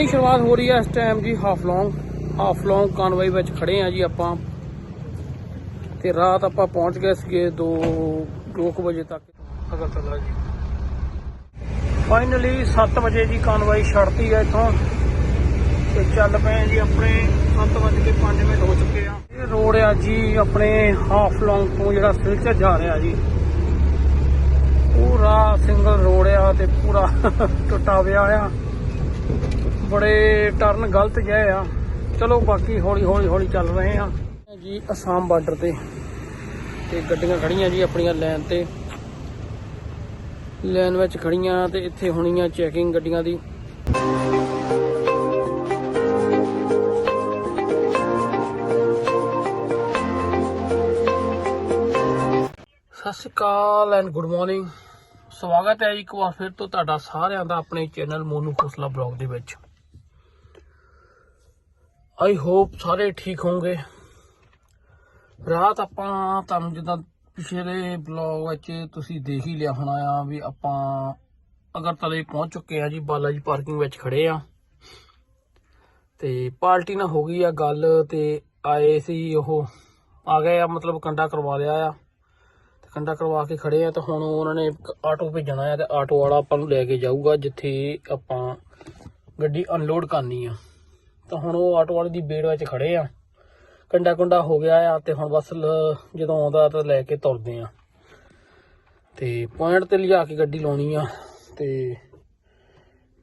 ਆਪਣੀ ਸ਼ੁਰੂਆਤ ਹੋ ਰਹੀ ਹੈ ਇਸ ਟਾਈਮ ਜੀ ਹਾਫ ਲੌਂਗ ਹਾਫ ਲੌਂਗ ਕਾਨਵਾਈ ਵਿੱਚ ਖੜੇ ਆ ਜੀ ਆਪਾਂ। ਤੇ ਰਾਤ ਆਪਾਂ ਪਹੁੰਚ ਗਏ ਸੀਗੇ 2 2 ਵਜੇ ਤੱਕ। ਅਗਰਤਲਾ ਜੀ। ਫਾਈਨਲੀ 7 ਵਜੇ ਜੀ ਕਾਨਵਾਈ ਛੱਡਤੀ ਹੈ ਇੱਥੋਂ। ਤੇ ਚੱਲ ਪਏ ਜੀ ਆਪਣੇ 7:05 ਮਿੰਟ ਹੋ ਚੁੱਕੇ ਆ। ਇਹ ਰੋਡ ਆ ਜੀ ਆਪਣੇ ਹਾਫ ਲੌਂਗ ਤੋਂ ਜਿਹੜਾ ਸਿਲਚਰ ਜਾ ਰਿਹਾ ਜੀ। ਪੂਰਾ ਸਿੰਗਲ ਰੋਡ ਆ ਤੇ ਪੂਰਾ ਟੁੱਟਾ ਪਿਆ ਆ। ਬੜੇ ਟਰਨ ਗਲਤ ਗਏ ਆ। ਚਲੋ ਬਾਕੀ ਹੌਲੀ ਹੌਲੀ ਹੌਲੀ ਚੱਲ ਰਹੇ ਆ। ਜੀ, ਅਸਾਮ ਬਾਰਡਰ ਤੇ। ਤੇ ਗੱਡੀਆਂ ਖੜੀਆਂ ਜੀ ਆਪਣੀਆਂ ਲਾਈਨ ਤੇ। ਲਾਈਨ ਵਿੱਚ ਖੜੀਆਂ ਤੇ ਇੱਥੇ ਹੋਣੀਆਂ ਚੈਕਿੰਗ ਗੱਡੀਆਂ ਦੀ। ਸਤਿ ਸ਼੍ਰੀ ਅਕਾਲ ਐਂਡ ਗੁੱਡ ਮਾਰਨਿੰਗ ਸਵਾਗਤ ਹੈ ਜੀ ਇੱਕ ਵਾਰ ਫਿਰ ਤੋਂ ਤੁਹਾਡਾ ਸਾਰਿਆਂ ਦਾ ਆਪਣੇ ਚੈਨਲ ਮੋਨੂ ਖੋਸਲਾ ਬਲੌਗ ਦੇ ਵਿੱਚ। ਆਈ ਹੋਪ ਸਾਰੇ ਠੀਕ ਹੋਵੋਗੇ ਰਾਤ ਆਪਾਂ ਤੁਹਾਨੂੰ ਜਿੱਦਾਂ ਪਿਛਲੇ ਬਲੌਗ ਵਿੱਚ ਤੁਸੀਂ ਦੇਖ ਹੀ ਲਿਆ ਹੋਣਾ ਆ ਵੀ ਆਪਾਂ ਅਗਰ ਅਗਰਤਲੇ ਪਹੁੰਚ ਚੁੱਕੇ ਆ ਜੀ ਬਾਲਾ ਜੀ ਪਾਰਕਿੰਗ ਵਿੱਚ ਖੜੇ ਆ। ਤੇ ਪਾਰਟੀ ਨਾਲ ਹੋ ਗਈ ਆ ਗੱਲ ਤੇ ਆਏ ਸੀ ਉਹ, ਆ ਗਏ ਆ, ਮਤਲਬ ਕੰਡਾ ਕਰਵਾ ਲਿਆ ਆ। ਤੇ ਕੰਡਾ ਕਰਵਾ ਕੇ ਖੜੇ ਆ ਤਾਂ ਹੁਣ ਉਹਨਾਂ ਨੇ ਇੱਕ ਆਟੋ ਭੇਜਣਾ ਆ ਤੇ ਆਟੋ ਵਾਲਾ ਆਪਾਂ ਨੂੰ ਲੈ ਕੇ ਜਾਊਗਾ, ਜਿੱਥੇ ਆਪਾਂ ਗੱਡੀ ਅਨਲੋਡ ਕਰਨੀ ਆ। ਤਾਂ ਹੁਣ ਉਹ ਆਟੋ ਵਾਲੇ ਦੀ ਬੇੜ ਵਿੱਚ ਖੜੇ ਆ। ਕੰਡਾ ਕੁੰਡਾ ਹੋ ਗਿਆ ਆ ਤੇ ਹੁਣ ਬਸ ਲ- ਜਦੋਂ ਆਉਂਦਾ ਤਾਂ ਲੈ ਕੇ ਤੁਰਦੇ ਆ। ਤੇ ਪੁਆਇੰਟ ਤੇ ਲਿਆ ਕੇ ਗੱਡੀ ਲਾਉਣੀ ਆ ਤੇ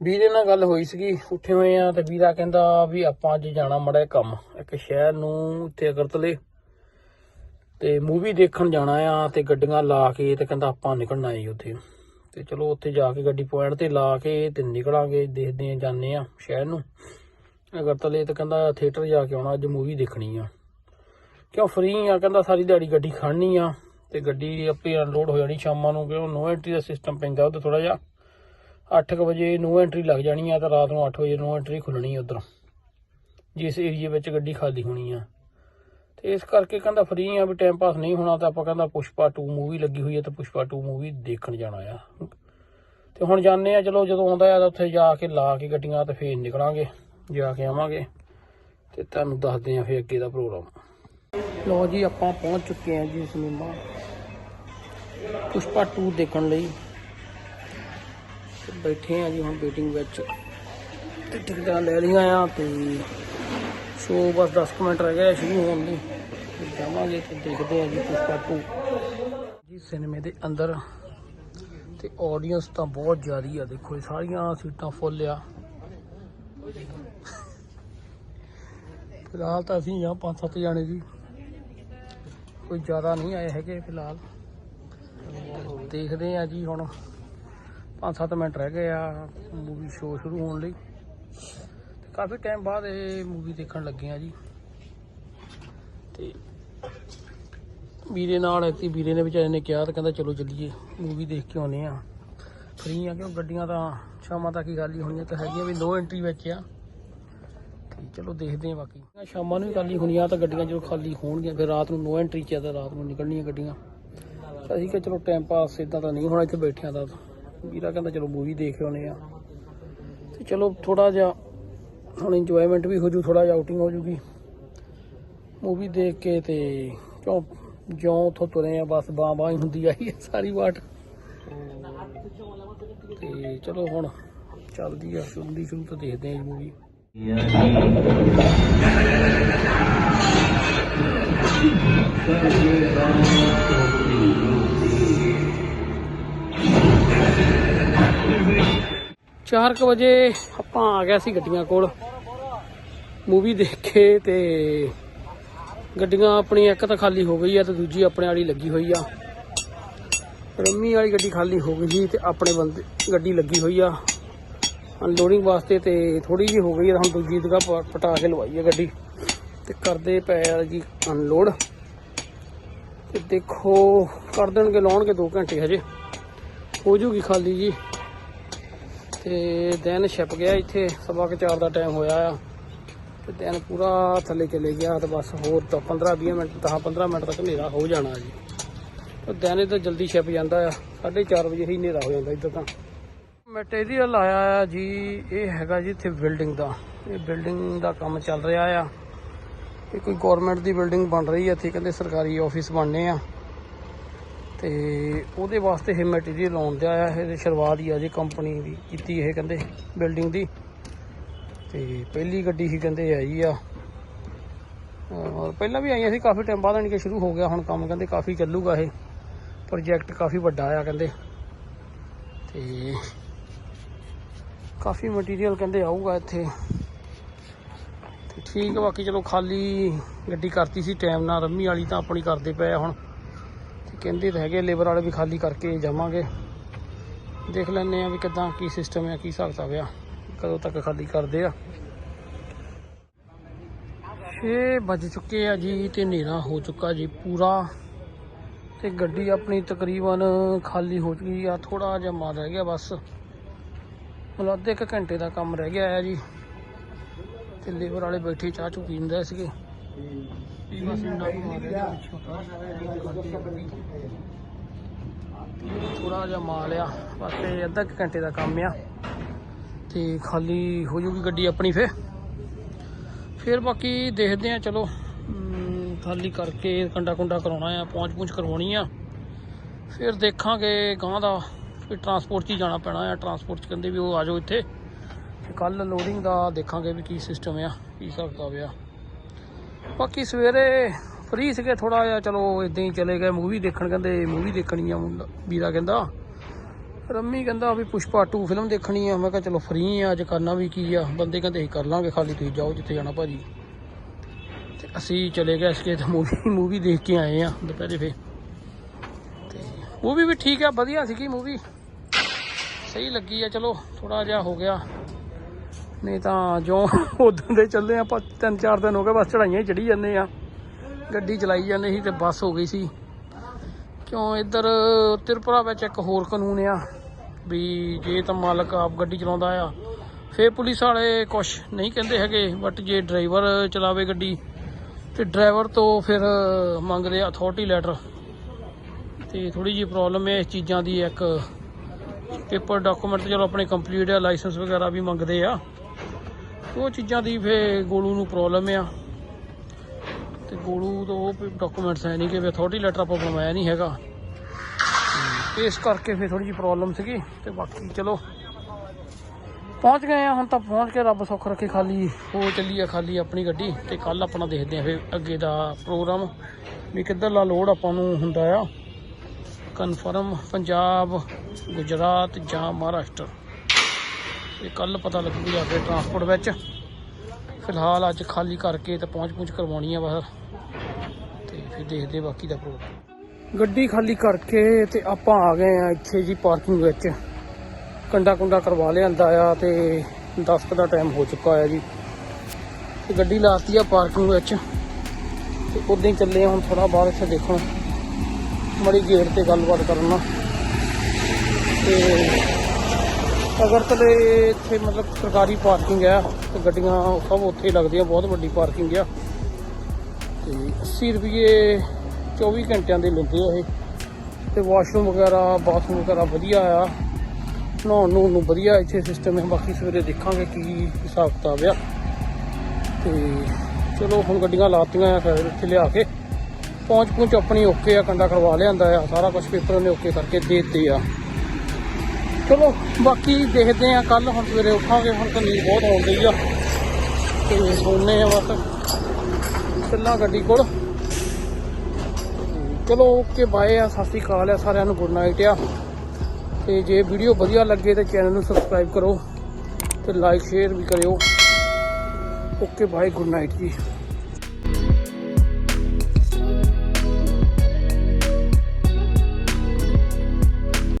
ਵੀਰੇ ਨਾਲ ਗੱਲ ਹੋਈ ਸੀਗੀ, ਉੱਠੇ ਹੋਏ ਆ ਤੇ ਵੀਰਾ ਕਹਿੰਦਾ ਵੀ ਆਪਾਂ ਅੱਜ ਜਾਣਾ ਮੜਾ ਕੰਮ, ਇੱਕ ਸ਼ਹਿਰ ਨੂੰ ਉੱਥੇ ਅਗਰਤਲੇ ਤੇ ਮੂਵੀ ਦੇਖਣ ਜਾਣਾ ਆ ਤੇ ਗੱਡੀਆਂ ਲਾ ਕੇ ਤੇ ਕਹਿੰਦਾ ਆਪਾਂ ਨਿਕਲਣਾ ਏ ਉੱਥੇ। ਤੇ ਚਲੋ ਉੱਥੇ ਜਾ ਕੇ ਗੱਡੀ ਪੁਆਇੰਟ ਤੇ ਲਾ ਕੇ ਤੇ ਨਿਕਲਾਂਗੇ, ਦੇਖਦੇ ਆ, ਜਾਂਦੇ ਆ ਸ਼ਹਿਰ ਨੂੰ। ਅਗਰ ਤਲੇ ਤਾਂ ਕਹਿੰਦਾ ਥੀਏਟਰ ਜਾ ਕੇ ਆਉਣਾ, ਅੱਜ ਮੂਵੀ ਦੇਖਣੀ ਆ। ਕਿਉਂ ਫ੍ਰੀ ਆ? ਕਹਿੰਦਾ ਸਾਰੀ ਦਿਹਾੜੀ ਗੱਡੀ ਖੜਨੀ ਆ ਤੇ ਗੱਡੀ ਆਪੇ ਅਨਲੋਡ ਹੋ ਜਾਣੀ ਸ਼ਾਮਾਂ ਨੂੰ, ਕਿਉਂ ਨੋ ਐਂਟਰੀ ਦਾ ਸਿਸਟਮ ਪੈਂਦਾ ਉਹ ਥੋੜਾ ਜਿਹਾ। 8 ਵਜੇ ਨੋ ਐਂਟਰੀ ਲੱਗ ਜਾਣੀ ਆ ਤੇ ਰਾਤ ਨੂੰ 8 ਵਜੇ ਨੋ ਐਂਟਰੀ ਖੁੱਲਣੀ ਆ ਉਧਰ। ਜਿਸ ਏਰੀਏ ਵਿੱਚ ਗੱਡੀ ਖਾਲੀ ਹੋਣੀ ਆ। ਤੇ ਇਸ ਕਰਕੇ ਕਹਿੰਦਾ ਫ੍ਰੀ ਆ ਵੀ ਟਾਈਮ ਪਾਸ ਨਹੀਂ ਹੋਣਾ ਤਾਂ ਆਪਾਂ ਕਹਿੰਦਾ ਪੁਸ਼ਪਾ 2 ਮੂਵੀ ਲੱਗੀ ਹੋਈ ਹੈ ਤਾਂ ਪੁਸ਼ਪਾ 2 ਮੂਵੀ ਦੇਖਣ ਜਾਣਾ ਆ। ਤੇ ਹੁਣ ਜਾਣੇ ਆ, ਚਲੋ ਜਦੋਂ ਆਉਂਦਾ ਆ ਤਾਂ ਉੱਥੇ ਜਾ ਕੇ ਲਾ ਕੇ ਗੱਡੀਆਂ ਤੇ ਫੇਰ ਨਿਕਲਾਂਗੇ। ਜਾ ਕੇ ਆਵਾਂਗੇ ਤੇ ਤੁਹਾਨੂੰ ਦੱਸਦੇ ਆ ਫਿਰ ਅੱਗੇ ਦਾ ਪ੍ਰੋਗਰਾਮ। ਲੋ ਜੀ, ਆਪਾਂ ਪਹੁੰਚ ਚੁੱਕੇ ਆ ਜੀ ਸਿਨੇਮਾ। ਪੁਸ਼ਪਾ 2 ਦੇਖਣ ਲਈ। ਬੈਠੇ ਆ ਜੀ ਹੁਣ ਵੇਟਿੰਗ ਵਿੱਚ। ਤੇ ਟਿਕਟਾਂ ਲੈ ਲਈਆਂ ਆ ਤੇ ਸ਼ੋ ਬਸ 10 ਕੁ ਮਿੰਟ ਰਹਿ ਗਏ ਸ਼ੁਰੂ ਹੋਣ ਲਈ। ਜਾਵਾਂਗੇ ਤੇ ਦੇਖਦੇ ਆ ਜੀ ਪੁਸ਼ਪਾ 2 ਜੀ, ਸਿਨੇਮੇ ਦੇ ਅੰਦਰ ਤੇ ਆਡੀਅנס ਤਾਂ ਬਹੁਤ ਜ਼ਿਆਦੀ ਆ, ਦੇਖੋ ਇਹ ਸਾਰੀਆਂ ਸੀਟਾਂ ਫੁੱਲ ਆ। ਫਿਲਹਾਲ ਤਾਂ ਅਸੀਂ ਆ ਪੰਜ ਸੱਤ ਜਾਣੇ ਜੀ। ਕੋਈ ਜ਼ਿਆਦਾ ਨਹੀਂ ਆਏ ਹੈਗੇ ਫਿਲਹਾਲ। ਦੇਖਦੇ ਆ ਜੀ ਹੁਣ। 5-7 ਮਿੰਟ ਰਹਿ ਗਏ ਆ ਮੂਵੀ ਸ਼ੋਅ ਸ਼ੁਰੂ ਹੋਣ ਲਈ। ਤੇ ਕਾਫੀ ਟਾਈਮ ਬਾਅਦ ਇਹ ਮੂਵੀ ਦੇਖਣ ਲੱਗੇ ਆ ਜੀ। ਤੇ ਵੀਰੇ ਨਾਲ ਐਕਟੀ ਵੀਰੇ ਨੇ ਵਿਚਾਰੇ ਨੇ ਕਿਹਾ ਤਾਂ ਕਹਿੰਦਾ ਚਲੋ ਚੱਲੀਏ। ਮੂਵੀ ਦੇਖ ਕੇ ਆਉਨੇ ਆ ਫ੍ਰੀ ਆ ਕਿਉਂ? ਗੱਡੀਆਂ ਤਾਂ ਸ਼ਾਮਾਂ ਤੱਕ ਹੀ ਖਾਲੀ ਹੋਣੀਆਂ ਤਾਂ ਹੈਗੀਆਂ ਵੀ ਨੋ ਐਂਟਰੀ ਵਿੱਚ ਆ। ਤੇ ਚਲੋ ਦੇਖਦੇ ਆ ਬਾਕੀ। ਸ਼ਾਮਾਂ ਨੂੰ ਵੀ ਖਾਲੀ ਹੋਣੀਆਂ, ਤਾਂ ਗੱਡੀਆਂ ਜਦੋਂ ਖਾਲੀ ਹੋਣਗੀਆਂ, ਫਿਰ ਰਾਤ ਨੂੰ ਨੋ ਐਂਟਰੀ ਚ ਆ, ਤਾਂ ਰਾਤ ਨੂੰ ਨਿਕਲਣੀਆਂ ਗੱਡੀਆਂ। ਤਾਂ ਅਸੀਂ ਕਿ ਚਲੋ ਟਾਈਮ ਪਾਸ ਇਦਾਂ ਤਾਂ ਨਹੀਂ ਹੋਣਾ ਇੱਥੇ ਬੈਠਿਆਂ ਦਾ। ਵੀਰਾ ਕਹਿੰਦਾ, ਚਲੋ ਮੂਵੀ ਦੇਖ ਆਉਨੇ ਆ ਤੇ ਚਲੋ ਥੋੜਾ ਜਿਹਾ ਹੁਣ ਇੰਜੋਇਮੈਂਟ ਵੀ ਹੋ ਜੂ ਥੋੜਾ ਜਿਹਾ ਆਊਟਿੰਗ ਹੋ ਜੂਗੀ। ਮੂਵੀ ਦੇਖ ਕੇ ਤੇ ਕਿਉਂ, ਜਿਉਂ ਉੱਥੋਂ ਤੁਰੇ ਆ, ਬਸ ਬਾਂ ਬਾਂ ਹੀ ਹੁੰਦੀ ਆਈ ਹੈ ਸਾਰੀ ਬਾਟ ਤੇ ਚਲੋ ਹੁਣ ਚੱਲਦੀ ਆ, ਸ਼ੁਰੂ ਦੀ ਸ਼ੁਰੂ ਤੋਂ ਦੇਖਦੇ ਆ ਮੂਵੀ ਚਾਰ ਕੁ ਵਜੇ ਆਪਾਂ ਆ ਗਿਆ ਸੀ ਗੱਡੀਆਂ ਕੋਲ। ਮੂਵੀ ਦੇਖ ਕੇ ਤੇ ਗੱਡੀਆਂ ਆਪਣੀ ਇੱਕ ਤਾਂ ਖਾਲੀ ਹੋ ਗਈ ਆ ਤੇ ਦੂਜੀ ਆਪਣੇ ਵਾਲੀ ਲੱਗੀ ਹੋਈ ਆ। ਰੰਮੀ ਵਾਲੀ ਗੱਡੀ ਖਾਲੀ ਹੋ ਗਈ ਸੀ ਤੇ ਆਪਣੇ ਬੰਦੇ ਗੱਡੀ ਲੱਗੀ ਹੋਈ ਆ। ਅਨਲੋਡਿੰਗ ਵਾਸਤੇ ਤੇ ਥੋੜੀ ਜਿਹੀ ਹੋ ਗਈ ਆ। ਹੁਣ ਦੂਜੀ ਜਗ੍ਹਾ ਪ- ਪਟਾ ਕੇ ਲਵਾਈ ਆ ਗੱਡੀ। ਤੇ ਕਰਦੇ ਪਏ ਆ ਜੀ ਅਨਲੋਡ ਤੇ ਦੇਖੋ, ਕਰ ਦੇਣਗੇ, ਲਾਉਣਗੇ 2 ਘੰਟੇ ਹਜੇ। ਹੋ ਜੂਗੀ ਖਾਲੀ ਜੀ। ਤੇ ਦਿਨ ਛਿਪ ਗਿਆ ਇੱਥੇ, ਸਵਾ ਕੇ ਚਾਰ ਦਾ ਟਾਈਮ ਹੋਇਆ ਆ। ਤੇ ਦਿਨ ਪੂਰਾ ਥੱਲੇ ਚਲੇ ਗਿਆ ਤੇ ਬਸ ਹੋਰ ਤਾਂ 15 20 ਮਿੰਟ 10 15 ਮਿੰਟ ਤੱਕ ਹਨੇਰਾ ਹੋ ਜਾਣਾ ਜੀ। ਤੇ ਦਿਨ ਤਾਂ ਜਲਦੀ ਛਿਪ ਜਾਂਦਾ ਆ। 4:30 ਵਜੇ ਹੀ ਹਨੇਰਾ ਹੋ ਜਾਂਦਾ ਇੱਧਰ ਤਾਂ। ਮਟੀਰੀਅਲ ਆਇਆ ਆ ਜੀ, ਇਹ ਹੈਗਾ ਜੀ ਇੱਥੇ ਬਿਲਡਿੰਗ ਦਾ। ਇਹ ਬਿਲਡਿੰਗ ਦਾ ਕੰਮ ਚੱਲ ਰਿਹਾ ਆ। ਇਹ ਕੋਈ ਗਵਰਨਮੈਂਟ ਦੀ ਬਿਲਡਿੰਗ ਬਣ ਰਹੀ ਆ, ਇੱਥੇ ਕਹਿੰਦੇ ਸਰਕਾਰੀ ਆਫਿਸ ਬਣਨੇ ਆ। ਤੇ ਉਹਦੇ ਵਾਸਤੇ ਇਹ ਮਟੀਰੀਅਲ ਆਉਣ ਦਿਆ ਆ ਇਹ ਸ਼ੁਰੂਆਤ ਹੀ ਆ ਜੀ ਕੰਪਨੀ ਦੀ ਕੀਤੀ ਇਹ ਕਹਿੰਦੇ ਬਿਲਡਿੰਗ ਦੀ। ਤੇ ਪਹਿਲੀ ਗੱਡੀ ਹੀ ਕਹਿੰਦੇ ਆਈ ਆ। ਔਰ ਪਹਿਲਾਂ ਵੀ ਆਈਆਂ ਸੀ, ਕਾਫੀ ਟਾਈਮ ਬਾਅਦ ਆਣ ਕੇ ਸ਼ੁਰੂ ਹੋ ਗਿਆ ਹੁਣ ਕੰਮ, ਕਹਿੰਦੇ ਕਾਫੀ ਚੱਲੂਗਾ ਇਹ। ਪ੍ਰੋਜੈਕਟ ਕਾਫੀ ਵੱਡਾ ਆ ਕਹਿੰਦੇ। ਤੇ ਕਾਫੀ ਮਟੀਰੀਅਲ ਕਹਿੰਦੇ ਆਊਗਾ ਇੱਥੇ। ਤੇ ਠੀਕ ਬਾਕੀ ਚਲੋ ਖਾਲੀ ਗੱਡੀ ਕਰਤੀ ਸੀ ਟਾਈਮ ਨਾਲ ਰੰਮੀ ਵਾਲੀ ਤਾਂ ਆਪਣੀ ਕਰਦੇ ਪਏ ਆ ਹੁਣ। ਤੇ ਕਹਿੰਦੇ ਤਾਂ ਹੈਗੇ ਲੇਬਰ ਵਾਲੇ ਵੀ ਖਾਲੀ ਕਰਕੇ ਜਾਵਾਂਗੇ। ਦੇਖ ਲੈਂਦੇ ਆ ਵੀ ਕਿਦਾਂ ਕੀ ਸਿਸਟਮ ਹੈ ਕੀ ਹਿਸਾਬ ਕਿਤਾਬ ਆ। ਕਦੋਂ ਤੱਕ ਖਾਲੀ ਕਰਦੇ ਆ। 6 ਵੱਜ ਚੁੱਕੇ ਆ ਜੀ ਤੇ ਹਨੇਰਾ ਹੋ ਚੁੱਕਾ ਜੀ ਪੂਰਾ। ਤੇ ਗੱਡੀ ਆਪਣੀ ਤਕਰੀਬਨ ਖਾਲੀ ਹੋ ਚੁੱਕੀ ਆ ਥੋੜਾ ਜਿਹਾ ਮਾਲ ਰਹਿ ਗਿਆ ਬਸ। ਮਤਲਬ ਅੱਧੇ ਇੱਕ ਘੰਟੇ ਦਾ ਕੰਮ ਰਹਿ ਗਿਆ ਆ ਜੀ। ਤੇ ਲੇਬਰ ਵਾਲੇ ਬੈਠੇ ਚਾਹ ਚੁ ਪੀਂਦੇ ਸੀਗੇ। ਵੀ ਬਸ ਇੰਨਾ ਕੁ ਮਾਲ ਰਹਿ ਥੋੜਾ ਜਿਹਾ ਮਾਲ ਆ, ਬਸ ਇਹ ਅੱਧਾ ਕੁ ਘੰਟੇ ਦਾ ਕੰਮ ਆ। ਤੇ ਖਾਲੀ ਹੋ ਜੂਗੀ ਗੱਡੀ ਆਪਣੀ ਫੇ ਫਿਰ ਬਾਕੀ ਦੇਖਦੇ ਆ, ਚਲੋ। ਖਾਲੀ ਕਰਕੇ ਕੰਡਾ ਕੁੰਡਾ ਕਰਾਉਣਾ ਆ, ਪਹੁੰਚ ਪਹੁੰਚ ਕਰਵਾਉਣੀ ਆ। ਫਿਰ ਦੇਖਾਂਗੇ ਗਾਂ ਦਾ ਵੀ ਟਰਾਂਸਪੋਰਟ 'ਚ ਹੀ ਜਾਣਾ ਪੈਣਾ ਆ ਟਰਾਂਸਪੋਰਟ 'ਚ ਕਹਿੰਦੇ ਵੀ ਉਹ ਆ ਜਾਓ ਇੱਥੇ। ਤੇ ਕੱਲ ਲੋਡਿੰਗ ਦਾ ਦੇਖਾਂਗੇ ਵੀ ਕੀ ਸਿਸਟਮ ਆ, ਕੀ ਹਿਸਾਬ ਕਿਤਾਬ ਆ। ਬਾਕੀ ਸਵੇਰੇ ਫ੍ਰੀ ਸੀਗੇ ਥੋੜਾ ਜਿਹਾ, ਚਲੋ ਇਦਾਂ ਹੀ ਚਲੇ ਗਏ ਮੂਵੀ ਦੇਖਣ ਕਹਿੰਦੇ ਮੂਵੀ ਦੇਖਣੀ ਆ ਮੁੰਡਾ- ਵੀਰਾ ਕਹਿੰਦਾ। ਰੰਮੀ ਕਹਿੰਦਾ ਵੀ ਪੁਸ਼ਪਾ 2 ਫਿਲਮ ਦੇਖਣੀ ਆ, ਮੈਂ ਕਿਹਾ ਚਲੋ ਫ੍ਰੀ ਆ, ਅੱਜ ਕਰਨਾ ਵੀ ਕੀ ਆ। ਬੰਦੇ ਕਹਿੰਦੇ ਅਸੀਂ ਕਰ ਲਾਂਗੇ, ਖਾਲੀ ਤੁਸੀਂ ਜਾਓ ਜਿੱਥੇ ਜਾਣਾ ਭਾਜੀ। ਤੇ ਅਸੀਂ ਚਲੇ ਗਏ ਇਸਕੇ ਤੇ ਮੂਵੀ ਮੂਵੀ ਦੇਖ ਕੇ ਆਏ ਆ ਦੁਪਹਿਰੇ ਫੇ ਤੇ ਮੂਵੀ ਵੀ ਠੀਕ ਆ, ਵਧੀਆ ਸੀਗੀ ਮੂਵੀ ਸਹੀ ਲੱਗੀ ਆ, ਚਲੋ ਥੋੜਾ ਜਿਹਾ ਹੋ ਗਿਆ। ਨਹੀਂ ਤਾਂ ਜੋ ਉਦੋਂ ਦੇ ਚੱਲੇ ਆਪਾਂ ਤਿੰਨ ਚਾਰ ਦਿਨ ਹੋ ਗਏ ਬਸ ਚੜਾਈਆਂ ਹੀ ਚੜੀ ਜਾਂਦੇ ਆ ਗੱਡੀ ਚਲਾਈ ਜਾਂਦੇ ਸੀ ਤੇ ਬੱਸ ਹੋ ਗਈ ਸੀ। ਕਿਉਂ ਇੱਧਰ ਤਿਰਪੁਰਾ ਵਿੱਚ ਇੱਕ ਹੋਰ ਕਾਨੂੰਨ ਆ ਵੀ ਜੇ ਤਾਂ ਮਾਲਕ ਆਪ ਗੱਡੀ ਚਲਾਉਂਦਾ ਆ, ਫੇਰ ਪੁਲਿਸ ਵਾਲੇ ਕੁਝ ਨਹੀਂ ਕਹਿੰਦੇ ਹੈਗੇ ਬਟ ਜੇ ਡਰਾਈਵਰ ਚਲਾਵੇ ਗੱਡੀ ਤੇ ਡਰਾਈਵਰ ਤੋਂ ਫਿਰ ਮੰਗਦੇ ਆ ਅਥਾਰਟੀ ਲੈਟਰ ਤੇ ਥੋੜੀ ਜਿਹੀ ਪ੍ਰੋਬਲਮ ਹੈ, ਇਸ ਚੀਜ਼ਾਂ ਦੀ ਇੱਕ ਪੇਪਰ ਡਾਕੂਮੈਂਟ ਚਲੋ ਆਪਣੇ ਕੰਪਲੀਟ ਆ ਲਾਇਸੈਂਸ ਵਗੈਰਾ ਵੀ ਮੰਗਦੇ ਆ। ਉਹ ਚੀਜ਼ਾਂ ਦੀ ਫੇ ਗੋਲੂ ਨੂੰ ਪ੍ਰੋਬਲਮ ਆ। ਤੇ ਗੋਲੂ ਤੋਂ ਉਹ ਡਾਕੂਮੈਂਟਸ ਹੈ ਨਹੀਂ ਕਿ ਵੀ ਅਥਾਰਟੀ ਲੈਟਰ ਆਪਾਂ ਬਣਵਾਇਆ ਨਹੀਂ ਹੈਗਾ। ਇਸ ਕਰਕੇ ਫਿਰ ਥੋੜੀ ਜਿਹੀ ਪ੍ਰੋਬਲਮ ਸੀਗੀ। ਤੇ ਬਾਕੀ ਚਲੋ ਪਹੁੰਚ ਗਏ ਆ, ਹੁਣ ਤਾਂ ਪਹੁੰਚ ਕੇ ਰੱਬ ਸੁੱਖ ਰੱਖੇ, ਖਾਲੀ ਹੋ ਚੱਲੀ ਆ, ਖਾਲੀ ਆਪਣੀ ਗੱਡੀ ਤੇ ਕੱਲ ਆਪਣਾ ਦੇਖਦੇ ਆ ਫਿਰ ਅੱਗੇ ਦਾ ਪ੍ਰੋਗਰਾਮ। ਵੀ ਕਿੱਧਰਲਾ ਲੋਡ ਆਪਾਂ ਨੂੰ ਹੁੰਦਾ ਆ। ਕਨਫਰਮ ਪੰਜਾਬ, ਗੁਜਰਾਤ ਜਾਂ ਮਹਾਰਾਸ਼ਟਰ। ਇਹ ਕੱਲ ਪਤਾ ਲੱਗੂ ਜਾ ਕੇ ਟਰਾਂਸਪੋਰਟ ਵਿੱਚ। ਫਿਲਹਾਲ ਅੱਜ ਖਾਲੀ ਕਰਕੇ ਤੇ ਪਹੁੰਚ ਪਹੁੰਚ ਕਰਵਾਉਣੀ ਆ ਬਾਹਰ। ਤੇ ਫਿਰ ਦੇਖਦੇ ਬਾਕੀ ਦਾ ਪ੍ਰੋਗਰਾਮ। ਗੱਡੀ ਖਾਲੀ ਕਰਕੇ ਤੇ ਆਪਾਂ ਆ ਗਏ ਆ ਇੱਥੇ ਜੀ ਪਾਰਕਿੰਗ ਵਿੱਚ। ਕੰਡਾ ਕੁੰਡਾ ਕਰਵਾ ਲਿਆਂਦਾ ਆ ਤੇ 10 ਦਾ ਟਾਈਮ ਹੋ ਚੁੱਕਾ ਆ ਜੀ। ਤੇ ਗੱਡੀ ਲਾਤੀ ਆ ਪਾਰਕਿੰਗ ਵਿੱਚ। ਤੇ ਉਦਾਂ ਹੀ ਚੱਲੇ ਹੁਣ ਥੋੜਾ ਬਾਹਰ ਇੱਥੇ ਦੇਖਣ। ਮੜੀ ਗੇਟ ਤੇ ਗੱਲਬਾਤ ਕਰਨਾ। ਤੇ ਅਗਰ ਕਦੇ ਇੱਥੇ ਮਤਲਬ ਸਰਕਾਰੀ ਪਾਰਕਿੰਗ ਆ, ਤੇ ਗੱਡੀਆਂ ਸਭ ਉੱਥੇ ਲੱਗਦੀਆਂ, ਬਹੁਤ ਵੱਡੀ ਪਾਰਕਿੰਗ ਆ। ਤੇ 80 ਰੁਪਏ 24 ਘੰਟਿਆਂ ਦੇ ਲੈਂਦੇ ਆ ਇਹ। ਤੇ ਵਾਸ਼ਰੂਮ ਵਗੈਰਾ, ਬਾਥਰੂਮ ਵਗੈਰਾ ਵਧੀਆ ਆ। ਨਹਾਉਣ ਨੂੰ ਨੂੰ ਵਧੀਆ ਇੱਥੇ ਸਿਸਟਮ ਹੈ। ਬਾਕੀ ਸਵੇਰੇ ਦੇਖਾਂਗੇ ਕੀ ਹਿਸਾਬ ਕਿਤਾਬ ਆ। ਤੇ ਚਲੋ, ਹੁਣ ਗੱਡੀਆਂ ਲਾਤੀਆਂ ਆ, ਫਿਰ ਇੱਥੇ ਲਿਆ ਕੇ। ਪਹੁੰਚ ਪਹੁੰਚ ਆਪਣੀ ਓਕੇ ਆ, ਕੰਡਾ ਕਰਵਾ ਲਿਆਂਦਾ ਆ। ਸਾਰਾ ਕੁਝ ਪੇਪਰ ਉਹਨੇ ਓਕੇ ਕਰਕੇ ਦੇ ਦਿੱਤੇ ਆ। ਚਲੋ, ਬਾਕੀ ਦੇਖਦੇ ਆ ਕੱਲ ਹੁਣ ਸਵੇਰੇ ਉੱਠਾਂਗੇ। ਹੁਣ ਤਾਂ ਬਹੁਤ ਆਉਣ ਗਈ ਆ। ਤੇ ਸੋਨੇ ਆ ਬਸ। ਚੱਲਾਂ ਗੱਡੀ ਕੋਲ। ਚਲੋ, ਓਕੇ, ਬਾਏ ਆ। ਸਤਿ ਸ਼੍ਰੀ ਅਕਾਲ ਆ ਸਾਰਿਆਂ ਨੂੰ। ਗੁੱਡ ਨਾਈਟ ਆ। ਤੇ ਜੇ ਵੀਡੀਓ ਵਧੀਆ ਲੱਗੇ ਤਾਂ ਚੈਨਲ ਨੂੰ ਸਬਸਕ੍ਰਾਈਬ ਕਰੋ ਤੇ ਲਾਈਕ ਸ਼ੇਅਰ ਵੀ ਕਰਿਓ। ਓਕੇ ਬਾਏ ਗੁੱਡ ਨਾਈਟ ਜੀ।